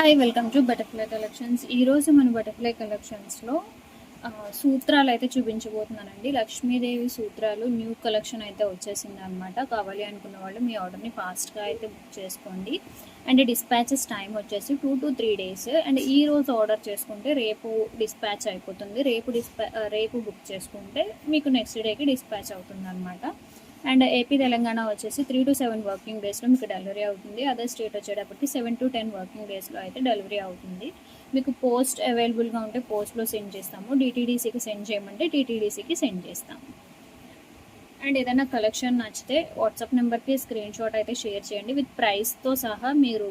Hi welcome to butterfly collections ఈరోజు మన butterfly కలెక్షన్స్లో సూత్రాలు అయితే చూపించబోతున్నానండి. లక్ష్మీదేవి సూత్రాలు న్యూ కలెక్షన్ అయితే వచ్చేసింది అనమాట కావాలి అనుకున్న వాళ్ళు మీ ఆర్డర్ని ఫాస్ట్గా అయితే బుక్ చేసుకోండి. అండ్ డిస్పాచెస్ టైం వచ్చేసి two to three days and ఈ రోజు ఆర్డర్ చేసుకుంటే రేపు డిస్పాచ్ అయిపోతుంది. రేపు డిస్పా రేపు బుక్ చేసుకుంటే మీకు నెక్స్ట్ డేకి డిస్పాచ్ అవుతుంది అనమాట అండ్ ఏపీ తెలంగాణ వచ్చేసి త్రీ టు సెవెన్ వర్కింగ్ డేస్లో మీకు డెలివరీ అవుతుంది. అదర్ స్టేట్ వచ్చేటప్పటికి సెవెన్ టు టెన్ వర్కింగ్ డేస్లో అయితే డెలివరీ అవుతుంది. మీకు పోస్ట్ అవైలబుల్గా ఉంటే పోస్ట్లో సెండ్ చేస్తాము. డిటీడీసీకి సెండ్ చేయమంటే టీటీడీసీకి సెండ్ చేస్తాము. అండ్ ఏదైనా కలెక్షన్ నచ్చితే వాట్సాప్ నెంబర్కి స్క్రీన్ షాట్ అయితే షేర్ చేయండి. విత్ ప్రైస్తో సహా మీరు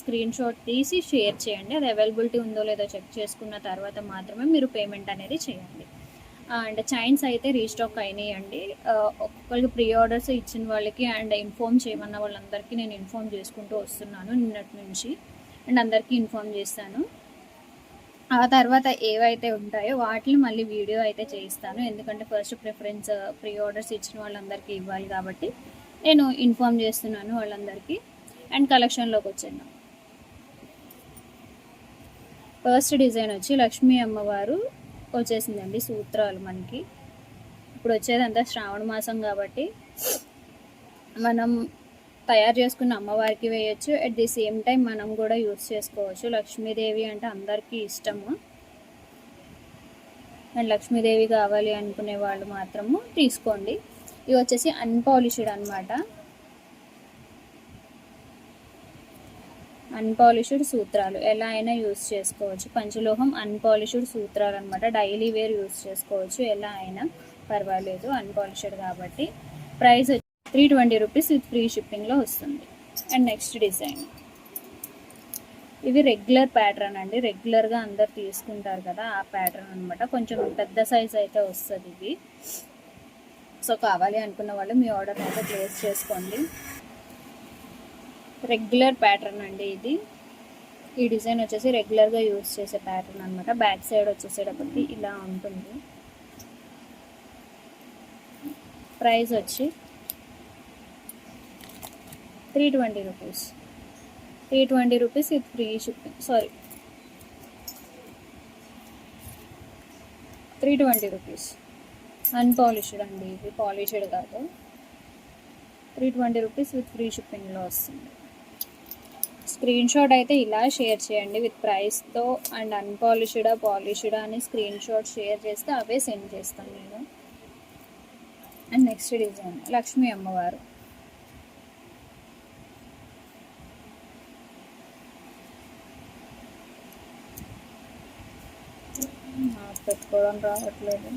స్క్రీన్ షాట్ తీసి షేర్ చేయండి. అది అవైలబిలిటీ ఉందో లేదో చెక్ చేసుకున్న తర్వాత మాత్రమే మీరు పేమెంట్ అనేది చేయండి. అండ్ చైన్స్ అయితే రీస్టాక్ అయినాయండి. అండి ఒక్కొక్కరికి ప్రీ ఆర్డర్స్ ఇచ్చిన వాళ్ళకి అండ్ ఇన్ఫామ్ చేయమన్న వాళ్ళందరికీ నేను ఇన్ఫామ్ చేసుకుంటూ వస్తున్నాను నిన్నటి నుంచి. అండ్ అందరికీ ఇన్ఫామ్ చేస్తాను. ఆ తర్వాత ఏవైతే ఉంటాయో వాటిని మళ్ళీ వీడియో అయితే చేయిస్తాను. ఎందుకంటే ఫస్ట్ ప్రిఫరెన్స్ ప్రీ ఆర్డర్స్ ఇచ్చిన వాళ్ళందరికీ ఇవ్వాలి కాబట్టి నేను ఇన్ఫామ్ చేస్తున్నాను వాళ్ళందరికీ. అండ్ కలెక్షన్లోకి వచ్చాను ఫస్ట్ డిజైన్ వచ్చి లక్ష్మీ అమ్మవారు వచ్చేసిందండి సూత్రాలు మనకి. ఇప్పుడు వచ్చేదంతా శ్రావణ మాసం కాబట్టి మనం తయారు చేసుకున్న అమ్మవారికి వేయచ్చు. అట్ ది సేమ్ టైం మనం కూడా యూస్ చేసుకోవచ్చు. లక్ష్మీదేవి అంటే అందరికీ ఇష్టము. అండ్ లక్ష్మీదేవి కావాలి అనుకునే వాళ్ళు మాత్రము తీసుకోండి. ఇవి వచ్చేసి అన్పాలిష్డ్ అనమాట అన్పాలిష్డ్ సూత్రాలు ఎలా అయినా యూస్ చేసుకోవచ్చు. పంచలోహం అన్పాలిష్డ్ సూత్రాలు అనమాట డైలీ వేర్ యూస్ చేసుకోవచ్చు. ఎలా అయినా పర్వాలేదు అన్పాలిష్డ్ కాబట్టి. Price three twenty rupees with free షిప్పింగ్లో వస్తుంది. And next design. ఇవి రెగ్యులర్ ప్యాటర్న్ అండి. రెగ్యులర్గా అందరు తీసుకుంటారు కదా ఆ ప్యాటర్న్ అనమాట కొంచెం పెద్ద సైజ్ అయితే వస్తుంది ఇది సో కావాలి అనుకున్న వాళ్ళు మీ ఆర్డర్ అయితే ప్లేస్ చేసుకోండి. రెగ్యులర్ ప్యాటర్న్ అండి ఇది. ఈ డిజైన్ వచ్చేసి రెగ్యులర్గా యూస్ చేసే ప్యాటర్న్ అనమాట బ్యాక్ సైడ్ వచ్చేసేటప్పటికి ఇలా ఉంటుంది. ప్రైస్ వచ్చి three twenty rupees. Three twenty rupees with free shipping. Sorry. Three twenty rupees. Unpolished అండి ఇది. పాలిష్డ్ కాదు. Three twenty rupees with free షిప్పింగ్లో వస్తుంది. స్క్రీన్ షాట్ అయితే ఇలా షేర్ చేయండి విత్ ప్రైస్తో అండ్ అన్పాలిష్డా పాలిష్డా అని స్క్రీన్ షాట్ షేర్ చేస్తే అవే సెండ్ చేస్తాను నేను. అండ్ నెక్స్ట్ డిజైన్ లక్ష్మీ అమ్మవారు. నాకు పెట్టుకోవడం రావట్లేదు.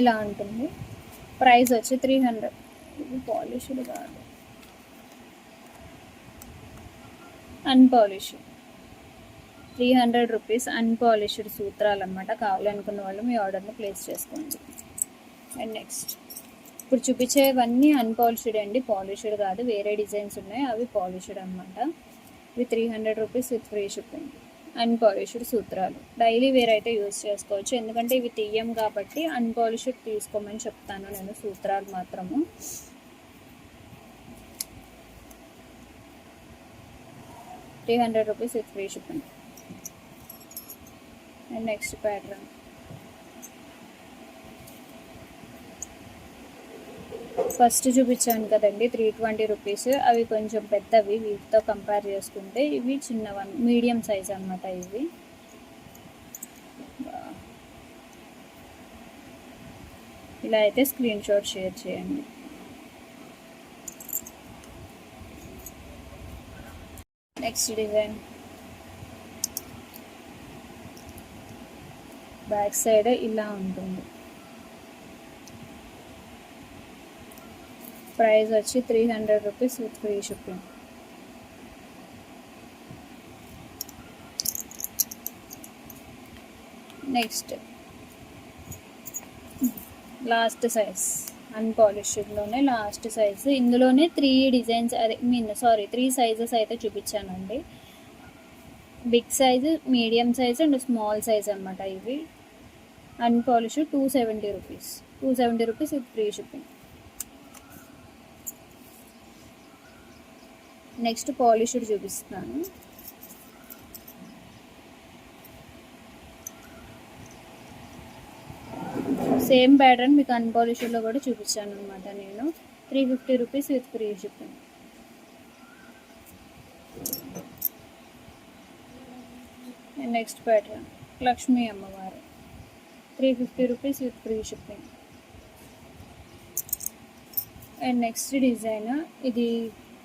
ఇలా ఉంటుంది. ప్రైస్ వచ్చి త్రీ హండ్రెడ్ ఇది పాలిష్డ్ కాదు. Unpolished three hundred rupees unpolished సూత్రాలు అనమాట కావాలనుకున్న వాళ్ళు మీ ఆర్డర్ని ప్లేస్ చేసుకోండి. అండ్ నెక్స్ట్ ఇప్పుడు చూపించేవన్నీ అన్పాలిష్డ్ అండి. పాలిష్డ్ కాదు. వేరే డిజైన్స్ ఉన్నాయి. అవి పాలిష్డ్ అనమాట ఇవి three hundred rupees with free shipping unpolished సూత్రాలు. డైలీ వేర్ అయితే యూస్ చేసుకోవచ్చు. ఎందుకంటే ఇవి తీయం కాబట్టి అన్పాలిష్డ్ తీసుకోమని చెప్తాను నేను సూత్రాలు మాత్రము. Three hundred rupees with free shipping and next pattern first చూపించాను కదండి త్రీ ట్వంటీ రూపీస్ అవి కొంచెం పెద్దవి వీటితో కంపేర్ చేసుకుంటే ఇవి చిన్నవన్ మీడియం సైజ్ అనమాట ఇవి. ఇలా అయితే స్క్రీన్ షాట్ షేర్ చేయండి. నెక్స్ట్ డిజైన్ బ్యాక్ సైడ్ ఇలా ఉంటుంది. ప్రైస్ వచ్చి three hundred rupees with free shipping next last size అన్పాలిష్డ్లోనే last size ఇందులోనే త్రీ డిజైన్స్ అదే మీన్ సారీ త్రీ సైజెస్ అయితే చూపించానండి. Big size medium size and small size అనమాట ఇవి. Unpolish two seventy rupees two seventy rupees ఇది free shipping next polished చూపిస్తాను same pattern మీకు అన్పాలిష్డ్లో కూడా చూపించాను అనమాట నేను. Three fifty rupees with free shipping. Next pattern Lakshmi అమ్మవారు. Three fifty rupees with free shipping. And next design ఇది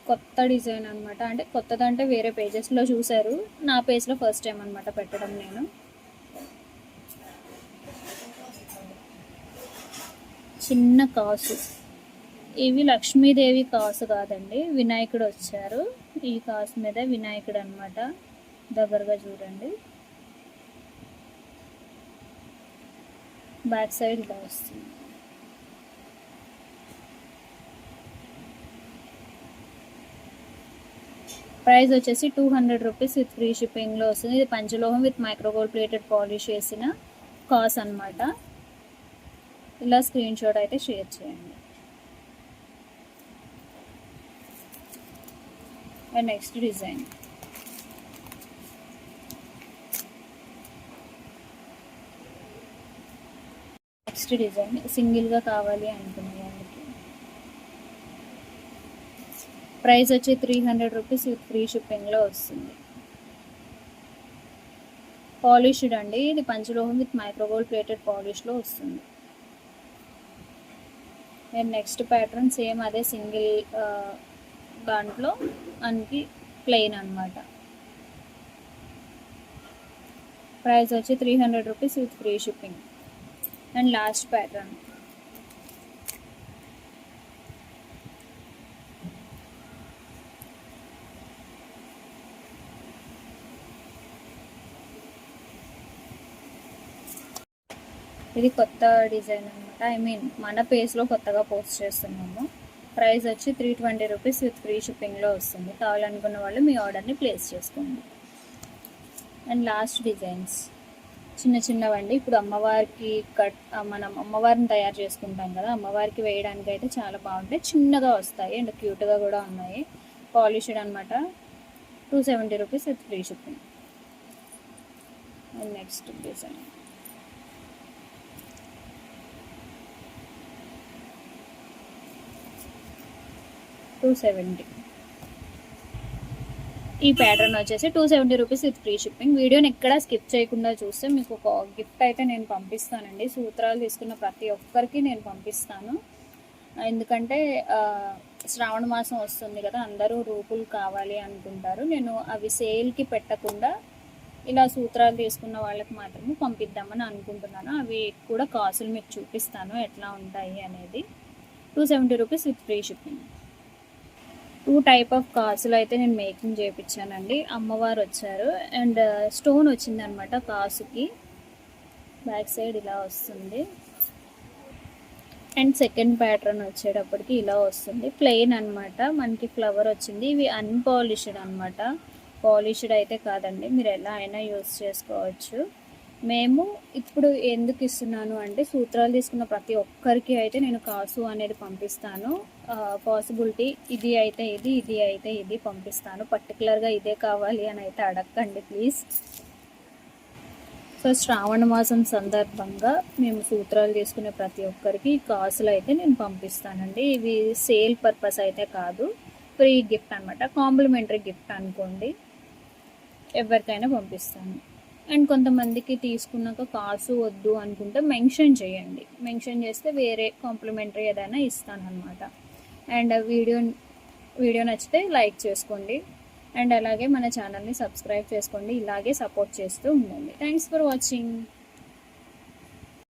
కొత్త డిజైన్ అనమాట అంటే కొత్తదంటే వేరే పేజెస్లో చూశారు నా పేజ్లో ఫస్ట్ టైం అనమాట పెట్టడం నేను. చిన్న కాసు. ఇవి లక్ష్మీదేవి కాసు కాదండి. వినాయకుడు వచ్చారు. ఈ కాసు మీద వినాయకుడు అనమాట దగ్గరగా చూడండి. బ్యాక్ సైడ్ ఇలా వస్తుంది. ప్రైస్ వచ్చేసి two hundred rupees with free షిప్పింగ్లో వస్తుంది. ఇది పంచలోహం with micro gold plated polish చేసిన కాస్ అనమాట ఇలా స్క్రీన్ షాట్ అయితే షేర్ చేయండి. And next design next design సింగిల్గా కావాలి అనుకునే వాళ్ళకి ప్రైస్ వచ్చి three hundred rupees with free షిప్పింగ్లో వస్తుంది. పాలిష్డ్ అండి. ఇది పంచలోహం విత్ మైక్రోగోల్డ్ ప్లేటెడ్ పాలిష్లో వస్తుంది. అండ్ నెక్స్ట్ ప్యాటర్న్ సేమ్ అదే సింగిల్ దాంట్లో అనికి ప్లెయిన్ అనమాట ప్రైస్ వచ్చి three hundred rupees with free shipping and last pattern ఇది కొత్త డిజైన్ అనమాట ఐ మీన్ మన పేజ్లో కొత్తగా పోస్ట్ చేస్తున్నాము. ప్రైస్ వచ్చి three twenty rupees with free షిప్పింగ్లో వస్తుంది. కావాలనుకున్న వాళ్ళు మీ ఆర్డర్ని ప్లేస్ చేసుకోండి. అండ్ లాస్ట్ డిజైన్స్ చిన్న చిన్నవండి. ఇప్పుడు అమ్మవారికి కట్ మనం అమ్మవారిని తయారు చేసుకుంటాం కదా. అమ్మవారికి వేయడానికి అయితే చాలా బాగుంటాయి. చిన్నగా వస్తాయి అండ్ క్యూట్గా కూడా ఉన్నాయి. పాలిష్డ్ అనమాట two seventy rupees with free shipping and next design two seventy ఈ ప్యాటర్న్ వచ్చేసి two seventy rupees with free shipping వీడియోని ఎక్కడ స్కిప్ చేయకుండా చూస్తే మీకు ఒక గిఫ్ట్ అయితే నేను పంపిస్తానండి. సూత్రాలు తీసుకున్న ప్రతి ఒక్కరికి నేను పంపిస్తాను. ఎందుకంటే శ్రావణ మాసం వస్తుంది కదా అందరూ రూపులు కావాలి అనుకుంటారు. నేను అవి సేల్కి పెట్టకుండా ఇలా సూత్రాలు తీసుకున్న వాళ్ళకి మాత్రమే పంపిద్దామని అనుకుంటున్నాను. అవి కూడా కాసులు మీకు చూపిస్తాను ఎట్లా ఉంటాయి అనేది. Two seventy rupees with free shipping two type of కాసులు అయితే నేను మేకింగ్ చేయించానండి అమ్మవారు వచ్చారు. అండ్ స్టోన్ వచ్చింది అనమాట కాసుకి. బ్యాక్ సైడ్ ఇలా వస్తుంది. అండ్ సెకండ్ ప్యాటర్న్ వచ్చేటప్పటికి ఇలా వస్తుంది. ప్లెయిన్ అనమాట మనకి ఫ్లవర్ వచ్చింది. ఇవి అన్పాలిష్డ్ అనమాట పాలిష్డ్ అయితే కాదండి. మీరు ఎలా అయినా యూస్ చేసుకోవచ్చు. మేము ఇప్పుడు ఎందుకు ఇస్తున్నాను అంటే సూత్రాలు తీసుకున్న ప్రతి ఒక్కరికి అయితే నేను కాసు అనేది పంపిస్తాను. పాసిబిలిటీ ఇది అయితే ఇది ఇది అయితే ఇది పంపిస్తాను. పర్టికులర్గా ఇదే కావాలి అని అయితే అడగండి ప్లీజ్ సో శ్రావణ మాసం సందర్భంగా మేము సూత్రాలు తీసుకునే ప్రతి ఒక్కరికి కాసులు అయితే నేను పంపిస్తానండి. ఇవి సేల్ పర్పస్ అయితే కాదు. ఫ్రీ గిఫ్ట్ అనమాట కాంప్లిమెంటరీ గిఫ్ట్ అనుకోండి. ఎవరికైనా పంపిస్తాను. అండ్ కొంతమందికి తీసుకున్నాక కాసు వద్దు అనుకుంటే మెన్షన్ చేయండి. మెన్షన్ చేస్తే వేరే కాంప్లిమెంటరీ ఏదైనా ఇస్తానమాట అండ్ వీడియో వీడియో నచ్చితే లైక్ చేసుకోండి. అండ్ అలాగే మన ఛానల్ని సబ్స్క్రైబ్ చేసుకోండి. ఇలాగే సపోర్ట్ చేస్తూ ఉండండి. Thanks for watching.